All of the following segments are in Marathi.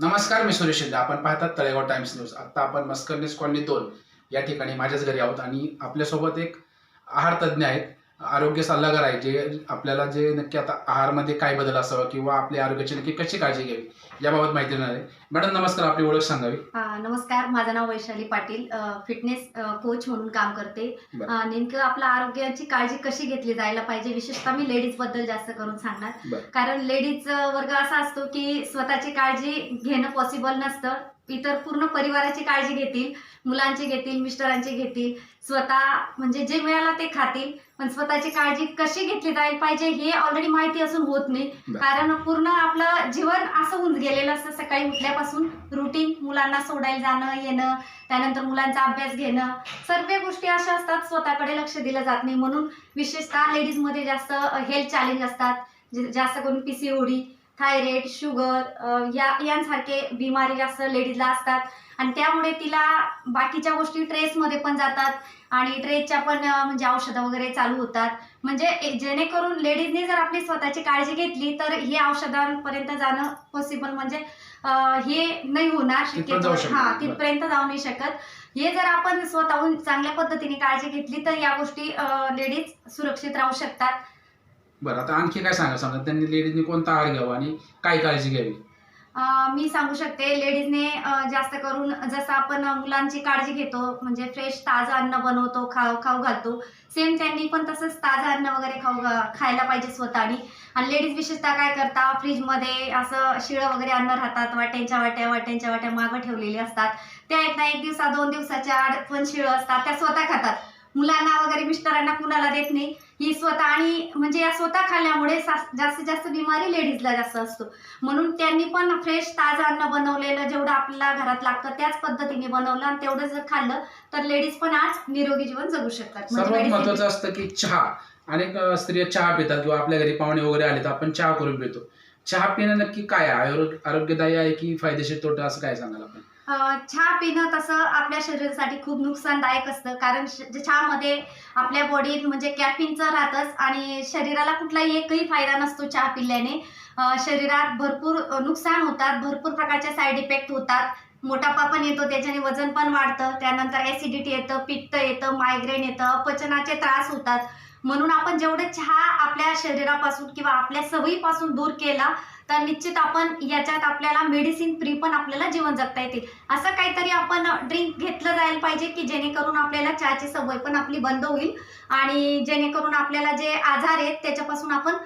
नमस्कार मी सुरेश शिंदे. आपण पाहतात तळेगाव टाइम्स न्यूज. आता आपण मस्करनेस कॉलनी दोन या ठिकाणी माझ्याच घरी आहोत आणि आपल्यासोबत एक आहार तज्ज्ञ आहेत. आरोग्य सल्लागार आहे जे आपल्याला जे नक्की आता आहारमध्ये काय बदल असावा किंवा आपल्या आरोग्याची नक्की कशी काळजी घ्यावी याबाबत माहिती देणार आहे. मॅडम नमस्कार आपली ओळख सांगावी. हा, नमस्कार माझं नाव वैशाली पाटील फिटनेस कोच म्हणून काम करते. बरं. अ, नेमकं आपल्या आरोग्याची काळजी कशी घेतली जायला पाहिजे विशेषतः मी लेडीजबद्दल जास्त करून सांगणार. बरं. कारण लेडीज वर्ग असा असतो की स्वतःची काळजी घेणं पॉसिबल नसतं. इतर पूर्ण परिवाराची काळजी घेतील मुलांची घेतील मिस्टरांची घेतील स्वतः म्हणजे जे मिळालं ते खातील पण स्वतःची काळजी कशी घेतली जायला पाहिजे हे ऑलरेडी माहिती असून होत नाही. कारण पूर्ण आपलं जीवन असं होऊन गेलेलं असतं सकाळी उठल्यापासून. रुटीन मुलांना सोडायला जाणं येणं त्यानंतर मुलांचा अभ्यास घेणं. सर्व गोष्टी अशा असतात स्वतःकडे लक्ष दिलं जात नाही. म्हणून विशेषतः लेडीजमध्ये जास्त हेल्थ चॅलेंज असतात. जास्त करून पीसीओडी थायरॉइड शुगर या यांसारखे बिमारी जास्त लेडीजला असतात. आणि त्यामुळे तिला बाकीच्या गोष्टी ट्रेसमध्ये पण जातात आणि ट्रेसच्या पण म्हणजे औषधं वगैरे चालू होतात. म्हणजे जेणेकरून लेडीजने जर आपली स्वतःची काळजी घेतली तर हे औषधांपर्यंत जाणं पॉसिबल म्हणजे हे नाही होणार शकत हा. तिथपर्यंत जाऊ नाही शकत. हे जर आपण स्वतःहून चांगल्या पद्धतीने काळजी घेतली तर या गोष्टी लेडीज सुरक्षित राहू शकतात. बरं आता आणखी काय सांगा सांगा त्यांनी लेडीजनी कोणता आहार घ्यावा आणि काय काळजी घ्यावी? अं, मी सांगू शकते लेडीजने अं, जास्त करून जसं आपण मुलांची काळजी घेतो म्हणजे फ्रेश ताजं अन्न बनवतो खाऊ खाऊ घालतो सेम त्यांनी पण तसंच ताजं अन्न वगैरे खाऊ घा- खायला पाहिजे स्वतःनी. आणि लेडीज विशेषतः काय करता फ्रीजमध्ये असं शिळं वगैरे अन्न राहतात वाट्यांच्या वाट्या वाट्यांच्या वाट्या मागं ठेवलेली असतात. त्या एक ना एक दिवसा दोन दिवसाच्या आड पण शिळं असतात त्या स्वतः खातात. मुलांना वगैरे मिस्टरांना कुणाला देत नाही. ही स्वतः आणि म्हणजे या स्वतः खाल्ल्यामुळे जास्तीत जास्त बिमारी लेडीजला जास्त असतो. म्हणून त्यांनी पण फ्रेश ताजं अन्न बनवलेलं जेवढं आपल्याला घरात लागतं त्याच पद्धतीने बनवलं आणि तेवढं जर खाल्लं तर लेडीज पण आज निरोगी जीवन जगू शकतात. म्हणजे सर्वात महत्वाचं असतं की चहा. अनेक स्त्रिया चहा पितात किंवा आपल्या घरी पाहुणे वगैरे आले तर आपण चहा करून पितो. चहा पिणं नक्की काय आहे? आरोग्य आरोग्यदायी आहे की फायदेशीर तोटा? असं काय सांगाल आपण? चहा पिणं तसं आपल्या शरीरासाठी खूप नुकसानदायक असतं. कारण चहामध्ये आपल्या बॉडीत म्हणजे कॅफिनचं राहतंच आणि शरीराला कुठलाही एकही फायदा नसतो चहा पिल्याने. शरीरात भरपूर नुकसान होतात भरपूर प्रकारचे साईड इफेक्ट होतात. मोटापा पण येतो त्याच्याने वजन पण वाढतं. त्यानंतर ॲसिडिटी येतं पित्त येतं मायग्रेन येतं अपचनाचे त्रास होतात. म्हणून आपण जेवढे चहा आपल्या शरीरापासून किंवा आपल्या सवयीपासून दूर केला तर निश्चित आपण याच्यात आपल्याला मेडिसिन फ्री पण आपल्याला जीवन जगता येतील. असं काहीतरी आपण ड्रिंक घेतलं जायला पाहिजे की जेणेकरून आपल्याला चहाची सवय पण आपली बंद होईल आणि जेणेकरून आपल्याला जे आजार आहेत त्याच्यापासून आपण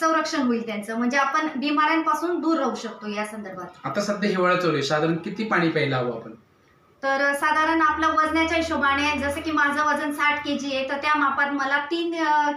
संरक्षण होईल त्यांचं. म्हणजे आपण बिमाऱ्यांपासून दूर राहू शकतो या संदर्भात. आता सध्या हिवाळा चालू आहे. साधारण किती पाणी प्यायला हवं आपण? तर साधारण आपल्या वजनाच्या हिशोबाने जसं की माझं वजन साठ के जी आहे तर त्या मापात मला तीन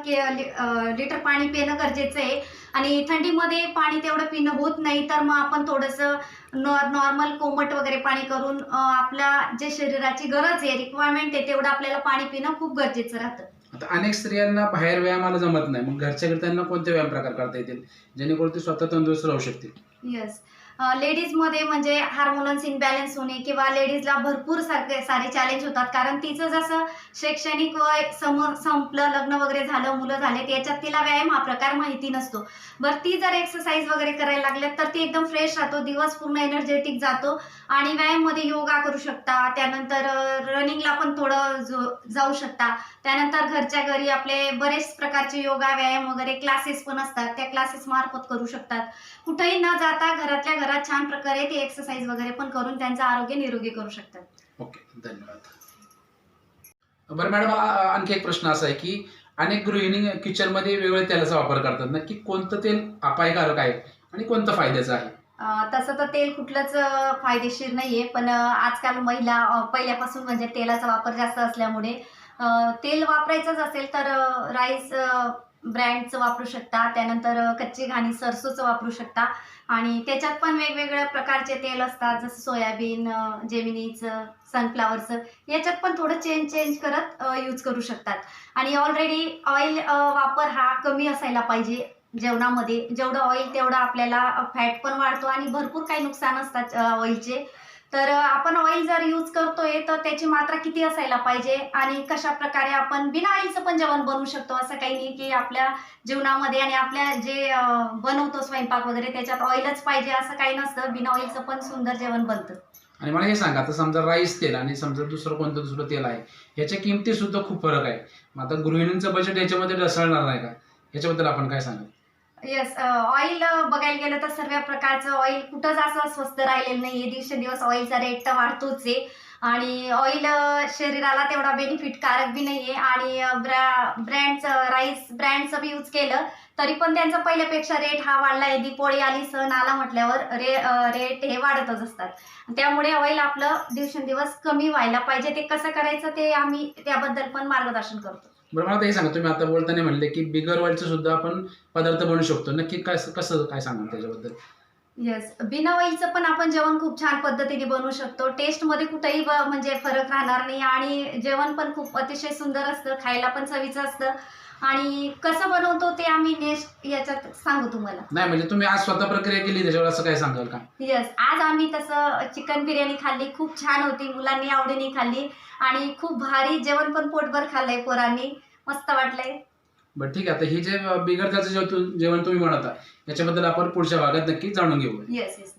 के- लिटर पाणी पिणं गरजेचं आहे. आणि थंडीमध्ये पाणी तेवढं पिणं होत नाही तर मग आपण थोडंसं नॉ नॉर्मल कोमट वगैरे पाणी करून आपल्या जे शरीराची गरज आहे रिक्वायरमेंट आहे तेवढं आपल्याला पाणी पिणं खूप गरजेचं राहतं. आता अनेक स्त्रियांना बाहेर व्यायामाला जमत नाही मग घरच्या घरी त्यांना कोणते व्यायाम प्रकार करता येतील? जेणेकरून ते स्वतः तंदुरुस्त राहू शकतील? येस लेडीजमध्ये म्हणजे हार्मोन्स इनबॅलन्स होणे किंवा लेडीजला भरपूर सारखे सारे चॅलेंज होतात. कारण तिचं जसं शैक्षणिक वय सम संपलं लग्न वगैरे झालं मुलं झाले त्याच्यात तिला व्यायाम हा प्रकार माहिती नसतो. बरं ती जर एक्सरसाइज वगैरे करायला लागल्या तर ती एकदम फ्रेश राहतो दिवस पूर्ण एनर्जेटिक जातो आणि व्यायाममध्ये योगा करू शकता. त्यानंतर रनिंगला पण थोडं जाऊ शकता. त्यानंतर घरच्या घरी आपले बरेच प्रकारचे योगा व्यायाम वगैरे क्लासेस पण असतात. त्या क्लासेस मार्फत करू शकतात. कुठेही न जाता घरातल्या घरात छान प्रकारे ते एक्सरसाइज वगैरे पण करून त्यांचं आरोग्य निरोगी करू शकतात. ओके धन्यवाद. बरं मॅडम आणखी एक प्रश्न असा आहे की अनेक गृहिणी किचनमध्ये वेगवेगळ्या तेलाचा वापर करतात. नक्की कोणतं तेल अपायकारक आहे आणि कोणतं फायद्याचं आहे? तसं तर तेल कुठलंच फायदेशीर नाहीये पण आजकाल महिला पहिल्यापासून म्हणजे तेलाचा वापर जास्त असल्यामुळे तेल वापरायचंच असेल तर राईस ब्रँडचं वापरू शकता त्यानंतर कच्चे कच्ची घाणी सरसोचं वापरू शकता. आणि त्याच्यात पण वेगवेगळ्या प्रकारचे तेल असतात जसं सोयाबीन जेमिनीचं सनफ्लावरचं याच्यात पण थोडं चेंज चेंज करत यूज करू शकतात. आणि ऑलरेडी ऑइल वापर हा कमी असायला पाहिजे जेवणामध्ये. जेवढं ऑइल तेवढं आपल्याला फॅट पण वाढतो आणि भरपूर काही नुकसान असतात ऑइलचे तर आपण ऑइल जर यूज करतोय तर त्याची मात्रा किती असायला पाहिजे? आणि कशा प्रकारे आपण बिना ऑइलचं पण जेवण बनवू शकतो? असं काही नाही की आपल्या जीवनामध्ये आणि आपल्या जे बनवतो स्वयंपाक वगैरे त्याच्यात ऑइलच पाहिजे असं काही नसतं. बिना ऑइलचं पण सुंदर जेवण बनतं. आणि मला हे सांगा आता समजा राईस तेल आणि समजा दुसरं कोणतं दुसरं तेल आहे ह्याच्या किमती सुद्धा खूप फरक आहे. मग आता गृहिणींचं बजेट याच्यामध्ये ढसळणार नाही का? याच्याबद्दल आपण काय सांगाल? येस ऑइल बघायला गेलं तर सर्व प्रकारचं ऑइल कुठंच असं स्वस्त राहिलेलं नाहीये दिवसेंदिवस ऑइलचा रेट तर वाढतोच आहे. आणि ऑइल शरीराला तेवढा बेनिफिट कारक बी नाहीये. आणि ब्रँडचं राईस ब्रँडचं बी यूज केलं तरी पण त्यांचा पहिल्यापेक्षा रेट हा वाढला आहे. दिपोळी आली सण आला म्हटल्यावर रे रेट हे वाढतच असतात. त्यामुळे ऑइल आपलं दिवसेंदिवस कमी व्हायला पाहिजे. ते कसं करायचं ते आम्ही त्याबद्दल पण मार्गदर्शन करतो. बरं मला ते सांगा तुम्ही आता बोलताना म्हणले की बिगर ऑइलचं सुद्धा आपण पदार्थ बनवू शकतो. नक्की काय कसं काय सांगा त्याच्याबद्दल? येस बिना ऑइलचं पण आपण जेवण खूप छान पद्धतीने बनवू शकतो. टेस्टमध्ये कुठेही म्हणजे फरक राहणार नाही आणि जेवण पण खूप अतिशय सुंदर असतं खायला पण चवीचं असतं. आणि कसं बनवतो ते आम्ही नेक्स्ट याच्यात सांगू तुम्हाला. नाही म्हणजे तुम्ही आज स्वतः प्रक्रिया केली त्याच्यावर असं काय सांगाल का? येस आज आम्ही तसं चिकन बिर्याणी खाल्ली खूप छान होती मुलांनी आवडीने खाल्ली आणि खूप भारी जेवण पण पोटभर खाल्लंय पोरांनी. मस्त वाटलंय. बरं ठीक आहे. आता ही जे बिगर त्याचं जेवण जेवण तुम्ही बनवता याच्याबद्दल आपण पुढच्या भागात नक्की जाणून घेऊ येस येस